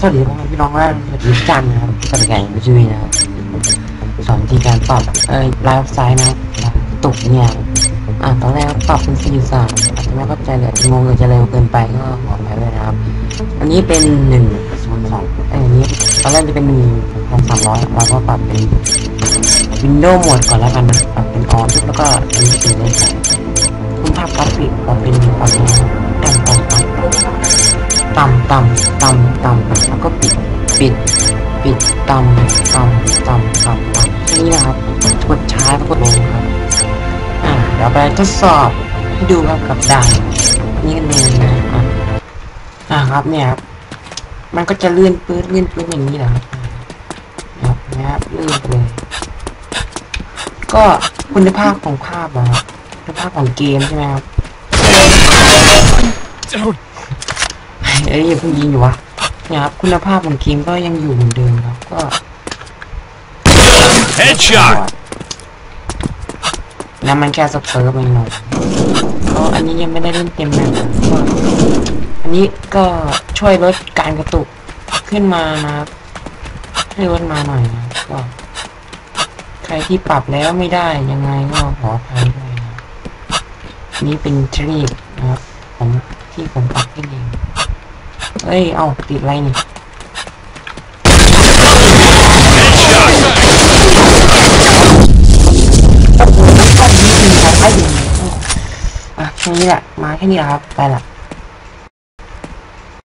สวัสดีพ่อแม่พี่น้องว่าสวัสดีทุกท่านนะครับที่กำลังแข่ไปช่วยนะครับสอนวิธีการปรับเอ่อไลฟ์ไซด์นะตุกเนี่ยอะตอนแรกปรับเป็นสี่สามอาจจะไม่เข้าใจเลยงงหรือจะเร็วเกินไปก็ขออภัยด้วยนะครับ อันนี้เป็นหนึ่งศูนย์สองไอ้อันนี้ตอนแรกจะเป็นหนึ่งพันสามร้อยเราก็ปรับเป็นวินโดว์โหมดก่อนแล้วกันนะปรับเป็นออนแล้วก็อันนี้เป็นเลขคุณ ต่ำต่ำต่ำต่ำแล้วก็ปิดปิดปิดต่ำต่ำต่ำต่ำต่ำนี้นะครับกดช้าแล้วกดลงครับอ่าเดี๋ยวไปทดสอบให้ดูครับกับด่านนี่กันเองนะอะอ่าครับเนี่ยครับมันก็จะเลื่อนปื้ดเลื่อนปื้ดอย่างนี้นะครับนะครับนะครับเลื่อนไปเลยก็คุณภาพของภาพอะครับคุณภาพของเกมใช่ไหมครับ เอ้ยอย่าเพิ่งยิงอยู่วะเนี่ยครับคุณภาพของเกมก็ยังอยู่เหมือนเดิมครับก็ Headshot! แล้วมันแค่สเปิร์ฟเองหน่อยก็อันนี้ยังไม่ได้เล่นเต็มแบบนะก็อันนี้ก็ช่วยลดการกระตุกขึ้นมานะครับให้ลดมาหน่อยนะก็ใครที่ปรับแล้วไม่ได้ยังไงก็ขออภัยด้วยนะนี่เป็นเทคนิคนะครับผมที่ผมปรับขึ้นเอง เอ้ย เอาติดอะไรนี่โอ้โหน้มีใคือใช้ได้ดีอะแค่นี้แหละ มาแค่นี้แหละครับ ไปละ